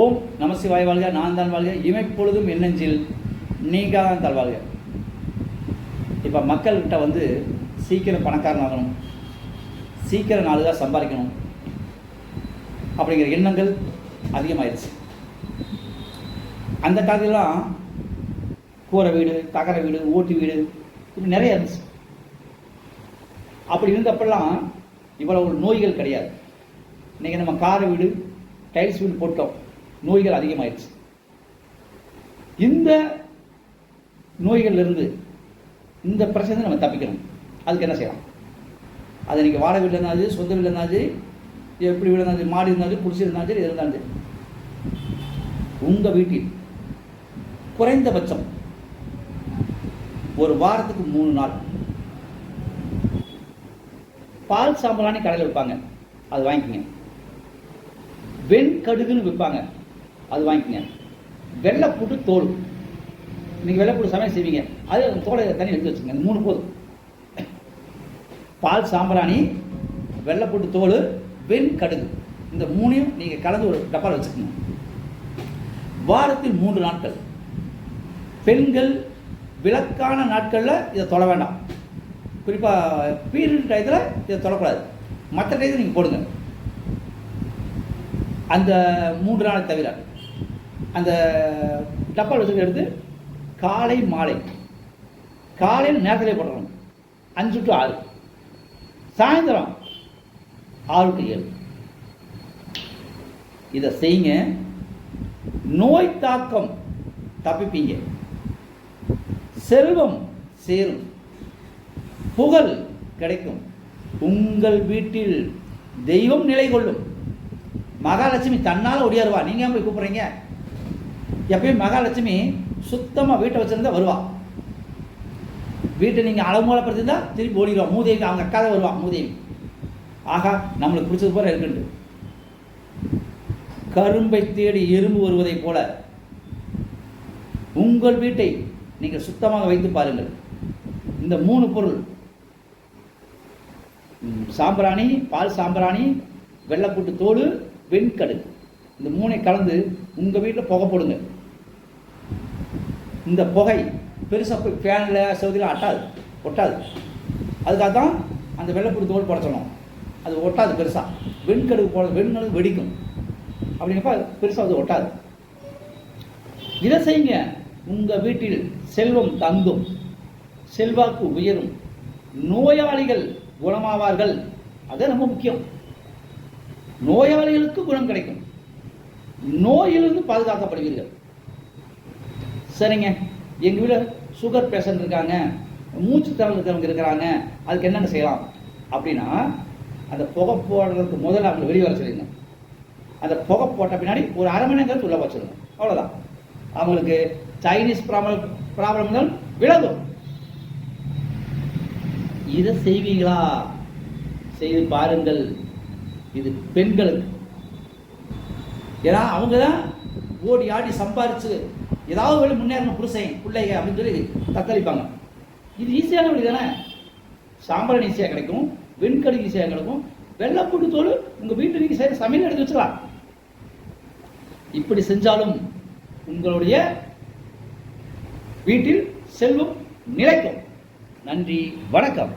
ஓம் நமசிவாய் வாழ்க நான் தான் வாழ்க இமைப்பொழுதும் எண்ணெஞ்சில் நீங்கள் தான் தாழ்வாழ்க இப்போ மக்கள்கிட்ட வந்து சீக்கிரம் பணக்காரன் ஆகணும். சீக்கிரம் நாலு தான் சம்பாதிக்கணும். அப்படிங்கிற எண்ணங்கள் அதிகமாயிருச்சு. அந்த காலத்திலாம் கூரை வீடு தகர வீடு ஓட்டு வீடு இப்படி நிறைய இருந்துச்சு. அப்படி இருந்தப்பெல்லாம் இவ்வளவு நோய்கள் கிடையாது. இன்றைக்கி நம்ம கார் வீடு டைல்ஸ் வீடு போட்டோம். நோய்கள் அதிகமாயிருச்சு. இந்த நோய்கள்ல இருந்து இந்த பிரச்சனை நம்ம தப்பிக்கணும். அதுக்கு என்ன செய்யலாம்? அது நீங்கள் வாடகை வீட்டில் இருந்தாலும் சொந்த வீட்டில் இருந்தாலும் எப்படி வீடு இருந்தாலும் மாடி இருந்தாலும் சரி, குடிசை இருந்தாலும் சரி இருந்தாலும் உங்கள் வீட்டில் குறைந்தபட்சம் ஒரு வாரத்துக்கு மூணு நாள் பால் சாம்பலானி கடையில் விற்பாங்க. அது வாங்கிக்கோங்க. வெண்கடுகுன்னு விற்பாங்க. அது வாங்கிக்கங்க. வெள்ளைப்பூட்டு தோல். நீங்கள் வெள்ளைப்பூட்டு சமையல் செய்வீங்க. அது தோலை தண்ணி எடுத்து வச்சுங்க மூணு போதும். பால் சாம்பிராணி வெள்ளைப்பூட்டு தோல் வெண் கடுகு. இந்த மூணையும் நீங்கள் கலந்து ஒரு டப்பாவில் வச்சுக்கணும் வாரத்தில் மூன்று நாட்கள். பெண்கள் விளக்கான நாட்களில் இதை தொட வேண்டாம். குறிப்பாக பீரியட் டயத்தில் இதை தொடக்கூடாது. மற்ற டயத்தில் நீங்கள் போடுங்க. அந்த மூன்று நாளை தவிர. அந்த டப்பால் வச்சு எடுத்து காலை மாலை. காலையில் நேரத்தில் போடணும். அஞ்சு டு ஆறு. சாயந்தரம் ஆறு டு ஏழு. இதை செய்யுங்க. நோய் தாக்கம் தப்பிப்பீங்க. செல்வம் சேரும். புகழ் கிடைக்கும். உங்கள் வீட்டில் தெய்வம் நிலை கொள்ளும் மகாலட்சுமி தன்னால் ஒடியாருவா. நீங்க போய் கூப்பிட்றீங்க? எப்பயும் மகாலட்சுமி சுத்தமாக வீட்டை வச்சுருந்தா வருவா. வீட்டை நீங்கள் அலமூலப்படுத்திருந்தா திருப்பி ஓடிடுவா. மூதேவி அவங்க அக்கா தான் வருவா மூதேவி. ஆகா நம்மளுக்கு பிடிச்சது போல இருக்குண்டு கரும்பை தேடி எறும்பு வருவதைப் போல உங்கள் வீட்டை நீங்கள் சுத்தமாக வைத்து பாருங்கள். இந்த மூணு பொருள். சாம்பிராணி பால் சாம்பிராணி வெள்ளக்கூட்டு தோடு வெண்கடுகு. இந்த மூணை கலந்து உங்கள் வீட்டில் புகை போடுங்க. இந்த புகை பெருசாக போய் ஃபேனில் செவதியில் அட்டாது ஒட்டாது அதுக்காக தான் அந்த வெள்ளைப்பூட்டு தோல் படைச்சணும் அது ஒட்டாது பெருசாக வெண்கடுகு போட வெண்கடுகு வெடிக்கும். அப்படிங்கப்ப பெருசாக அது ஒட்டாது. இதை செய்யுங்க. உங்கள் வீட்டில் செல்வம் தங்கும். செல்வாக்கு உயரும். நோயாளிகள் குணமாவார்கள். அது ரொம்ப முக்கியம். நோயாளிகளுக்கு குணம் கிடைக்கும். நோயிலிருந்து பாதுகாக்கப்படுவீர்கள். சரிங்க. எங்கள் வீட்டில் சுகர் பேஷண்ட் இருக்காங்க மூச்சு திறந்து இருக்கிறவங்க இருக்கிறாங்க அதுக்கு என்னென்ன செய்யலாம்? அப்படின்னா அந்த புகை போடுறதுக்கு முதல்ல அவங்க வெளியே வர சொல்லிடுங்க. அந்த புகை போட்ட பின்னாடி ஒரு அரை மணி நேரம் உள்ள வச்சிருங்க. அவ்வளோதான் அவங்களுக்கு சைனீஸ் ப்ராப்ளம் ப்ராப்ளம்கள் விலகும். இதை செய்வீங்களா? செய்து பாருங்கள். இது பெண்களுக்கு ஏன்னா அவங்க தான் ஓடி ஆடி சம்பாரித்து ஏதாவது வழி முன்னேறணும் புருஷன் பிள்ளைங்க அப்படின்னு சொல்லி தத்தளிப்பாங்க. இது ஈஸியான வழி தானே? சாம்பரன் ஈஸியாக கிடைக்கும் வெண்கடி ஈஸியாக கிடைக்கும் வெள்ளைப்பூட்டு தோல் உங்கள் வீட்டில் நீங்கள் செய்கிற சமையல் எடுத்து வச்சுக்கலாம். இப்படி செஞ்சாலும் உங்களுடைய வீட்டில் செல்வம் நிலைக்கும். நன்றி வணக்கம்.